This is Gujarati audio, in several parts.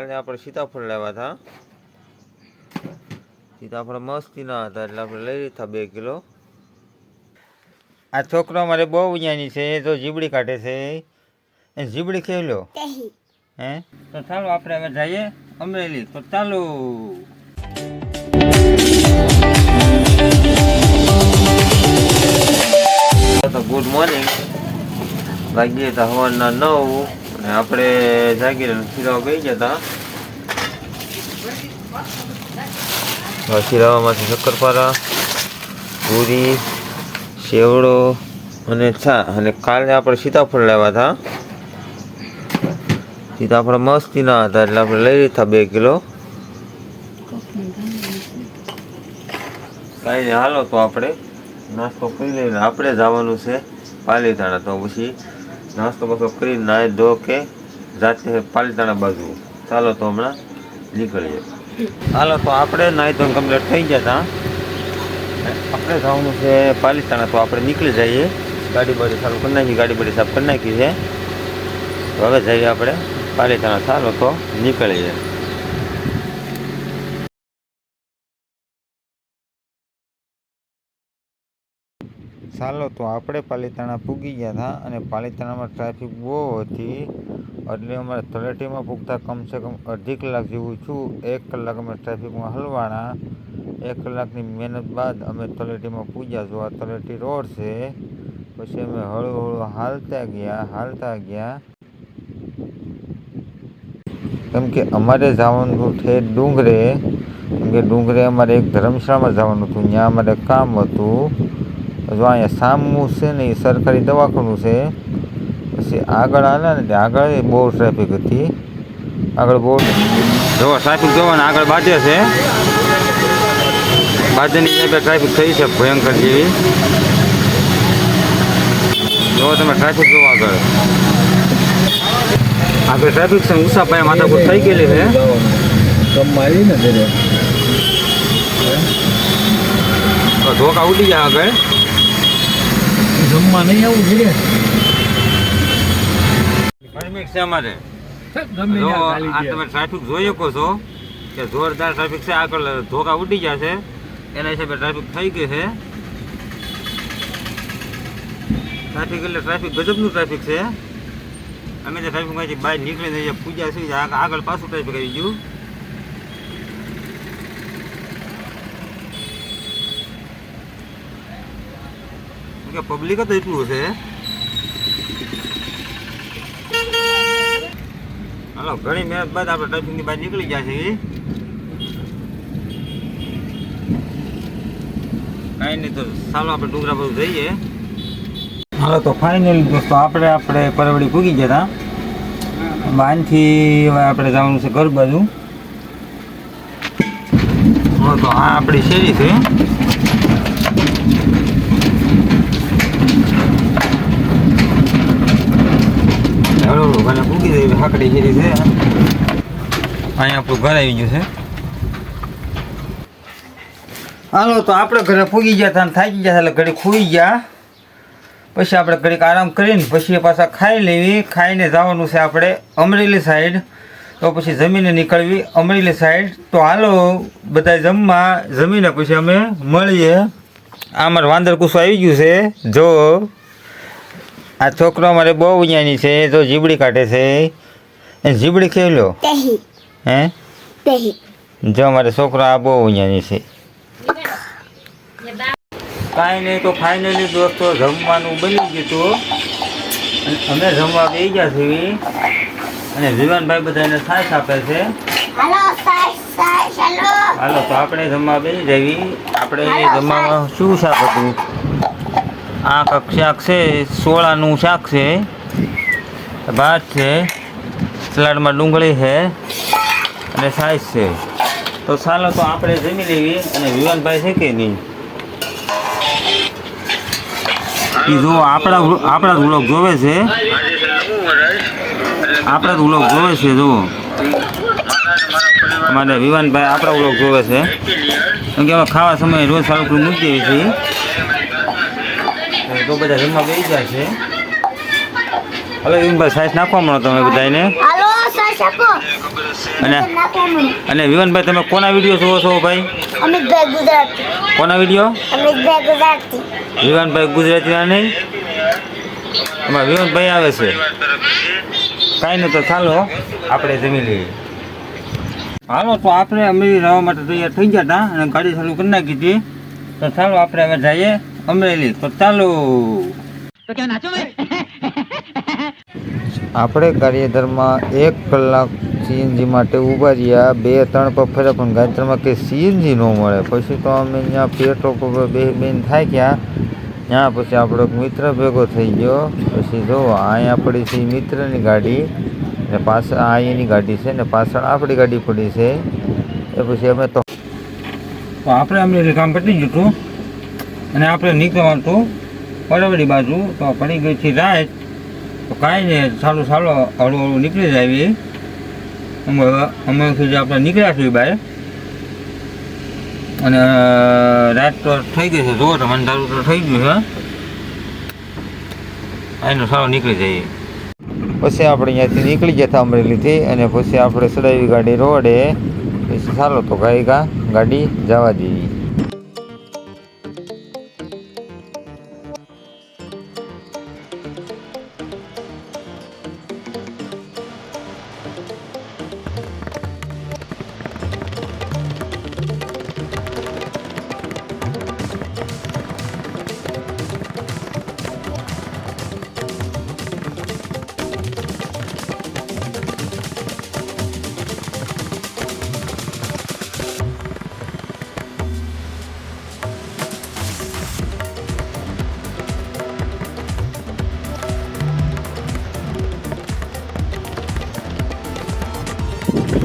કાલે આપણે સીતાફળ લાવ્યા હતા. સીતાફળ મસ્તીના હતા એટલે આપણે લઈ લીધા બે કિલો. આ છોકરો અમારે બહુ જ્ઞાની છે એ તો જીબડી કાઢે છે. એ જીબડી ખેવી લો? હે? તો ચાલો આપણે હવે જઈએ અમરેલી. તો ચાલો. તો ગુડ મોર્નિંગ. વાગ્યે તો સવારના નવ. આપણે જાગીર ખીરાવા ગઈ ગયા હતા ખીરાવામાંથી શક્કરપારા, પૂરી, સેવડો અને ચા અને કાલે આપણે સીતાફળ લાવ્યા હતા સીતાફળ મસ્તીના હતા, એટલે આપણે લઈ લીધા બે કિલો. કાંઈ નહીં, હાલો તો આપણે નાસ્તો કરી લઈને આપણે જવાનું છે પાલીતાણા તો પછી. નાસ્તો બસ્તો કરી નાય ધો કે રાતે પાલીતાણા બાજુ. ચાલો તો હમણાં નીકળીએ. હાલો તો આપણે નાય ધોન કમ્પ્લીટ થઈ ગયા હતા આપણે જવાનું છે પાલીતાણા, તો આપણે નીકળી જઈએ. ગાડી બાડી ચાલુ કરી નાખી, ગાડી બાડી સાફ કરી નાખી છે. હવે જઈએ આપણે પાલીતાણા. ચાલો તો નીકળીએ. ચાલો તો આપણે પાલીતાણા પૂગી ગયા હતા અને પાલીતાણામાં ટ્રાફિક બહુ હતી. એટલે અમારે તળેટીમાં પૂગતા કમસે કમ અડધી કલાક જેવું છું. એક કલાક અમે ટ્રાફિકમાં હલવાના. એક કલાકની મહેનત બાદ અમે તળેટીમાં પૂજ્યા જો આ તળેટી રોડ છે, પછી અમે હળુ હળુ હાલતા ગયા હાલતા ગયા. કેમ કે અમારે જવાનું છે ડુંગરે. કેમ કે ડુંગરે અમારે એક ધર્મશાળામાં જવાનું હતું. ત્યાં અમારે કામ હતું. જો અહીંયા સામું છે ને એ સરકારી દવાખાનું છે. પછી આગળ હાલે ને ત્યાં આગળ એ બહુ ટ્રાફિક હતી. આગળ બહુ જો ટ્રાફિક જોવો ને આગળ બાજે છે. બાજેની જગ્યાએ ટ્રાફિક થઈ છે ભયંકર જેવી. જો તમે ટ્રાફિક જોવો આગળ. આગળ ટ્રાફિક છે ઉષા પાસે માથાકૂટ થઈ ગયેલી છે. કમાઈ ને ઘરે તો ધોકા ઉડી જાય આગળ. જમવા નહીં આવું ટ્રાફિક છે અમારે. જો આ તમે ટ્રાફિક જોઈ શકો છો કે જોરદાર ટ્રાફિક છે. આગળ ધોકા ઉડી ગયા છે. એના હિસાબે ટ્રાફિક થઈ ગઈ છે. ટ્રાફિક એટલે ટ્રાફિક ગજબનું ટ્રાફિક છે. અમે જે ટ્રાફિકમાંથી બહાર નીકળીને જે પૂજા જાય આગળ પાછું ટ્રાફિક આવી ગયું. કે પબ્લિક જ એટલું છે. હાલો, ઘણી મહેનત બાદ આપણે ટ્રાફિકની બહાર નીકળી ગયા છીએ. કાંઈ નહીં તો ચાલો આપણે ડુંગરા બધું જઈએ. હાલો, તો ફાઇનલી દોસ્તો, આપણે આપણે પરવડી પૂગી ગયા હતા બાંધથી હવે આપણે જવાનું છે ઘર બાજુ. તો આ આપણી શેરી છે. અહીંયા આપણું ઘર આવી ગયું છે. હાલો, તો આપણે ઘરે ફૂગી ગયા હતા થાકી ગયા એટલે ઘડી ખુઈ ગયા. પછી આપણે ઘડીક આરામ કરીને પછી પાછા ખાઈ લેવી. ખાઈને જવાનું છે આપણે અમરેલી સાઈડ તો પછી જમીને નીકળવી અમરેલી સાઈડ તો હાલો, બધા જમવા. જમીને પછી અમે મળીએ. આ અમારે વાંદર કુસો આવી ગયું છે. જો આ છોકરો મારે બહુ જ્ઞાની છે એ તો જીબડી કાઢે છે. એ જીબડી કેવી લો? હે? જો મારે છોકરો આ બહુ જ્ઞાની છે. કાંઈ નહીં તો ફાઇનલી દોસ્તો જમવાનું બની ગયું હતું. અને અમે જમવા બે ગયા છીએ. અને વિવાનભાઈ બધાને સાસ આપે છે. હાલો તો આપણે જમવા બેસી જવી. આપણે જમવામાં શું સાપ હતું? આ કક્ષાક છે, સોળાનું શાક છે, ભાત છે, સલાડમાં ડુંગળી છે અને સાઈઝ છે. તો ચાલો તો આપણે જમી લેવી અને વિવાનભાઈ છે કે નહીં? એ જો આપણા આપણા જ વ્લોગ જોવે છે. આપણા જ વ્લોગ જોવે છે, જુઓ. અમારે વિવાનભાઈ આપણા વ્લોગ જોવે છે. કેમ કે અમે ખાવા સમયે રોજ સારું મૂકી દઈએ છીએ. તો બધા જમવા બેસી ગયા છે. હલો વિવાનભાઈ સાઈઝ નાખવા મળો તમે બધાને અને અને વિવનભાઈ તમે કોના વીડિયો જોવો છો ભાઈ? અમિતભાઈ ગુજરાતી. કોના વીડિયો? અમિતભાઈ ગુજરાતી. વિવાનભાઈ ગુજરાતીના નહીં? એમાં વિવાનભાઈ આવે છે. કાંઈ નહીં તો ચાલો આપણે જમી લઈએ. હાલો તો આપણે અમીરી રહેવા માટે તૈયાર થઈ ગયા હતા અને ગાડી ચાલુ કરી નાખી હતી. તો ચાલો આપણે હવે જઈએ. અમરેલી તો ચાલો. આપણે કાર્યધરમાં એક કલાક સીએનજી માટે ઊભા રહ્યા બે ત્રણ પગ પણ ગાયત્રમાં કે સીએનજી ન મળે. પછી તો અમે ત્યાં પેટ્રોલ પંપે બે બેન થાય ગયા. ત્યાં પછી આપણો મિત્ર ભેગો થઈ ગયો. પછી જો અહીંયા પડી છે મિત્રની ગાડી. ને પાછળ આ એની ગાડી છે ને પાછળ આપણી ગાડી પડી છે. એ પછી અમે તો આપણે અમને કામ પતી ગયું હતું. અને આપણે નીકળવાનું હતું પરવડી બાજુ, તો પડી ગઈ છે રાત. તો કાંઈ નહીં સારું સારું હળવું હળવું નીકળી જાય અમે અમે જે આપણે નીકળ્યા છીએ બહાર અને રાત તો થઈ ગઈ છે જુઓ તો અંધારું તો થઈ ગયું છે. આનો સારો નીકળી જઈએ. પછી આપણે અહીંયાથી નીકળી ગયા હતા અમરેલીથી, અને પછી આપણે સડાવી ગાડી રોડે. પછી સારો તો ગાઈ ગા, ગાડી જવા દેવી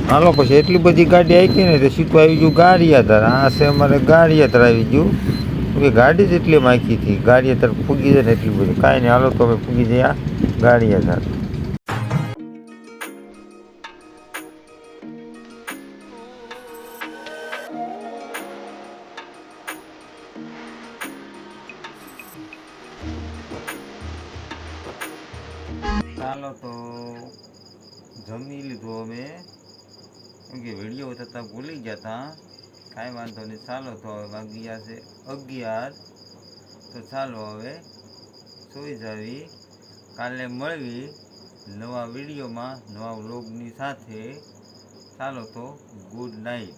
હાલો પછી એટલી બધી ગાડી આવી ને તો સીધું આવી ગયું ગારિયાધર આ છે અમારે ગારિયાધર આવી ગયું. કે ગાડી જ એટલી માખી હતી. ગારિયાધર ફૂગી જાય ને એટલી બધી. કાંઈ નહીં, હાલો તો અમે ફૂગી જઈએ તો જમી લીધું અમે. કેમ કે વીડિયો થતાં ભૂલી ગયા હતા કાંઈ વાંધો નહીં, ચાલો તો હવે વાગી ગયા છે અગિયાર. તો ચાલો હવે સુઈ જાવી. કાલે મળવી નવા વિડીયોમાં, નવા વ્લોગની સાથે. ચાલો તો ગુડ નાઇટ.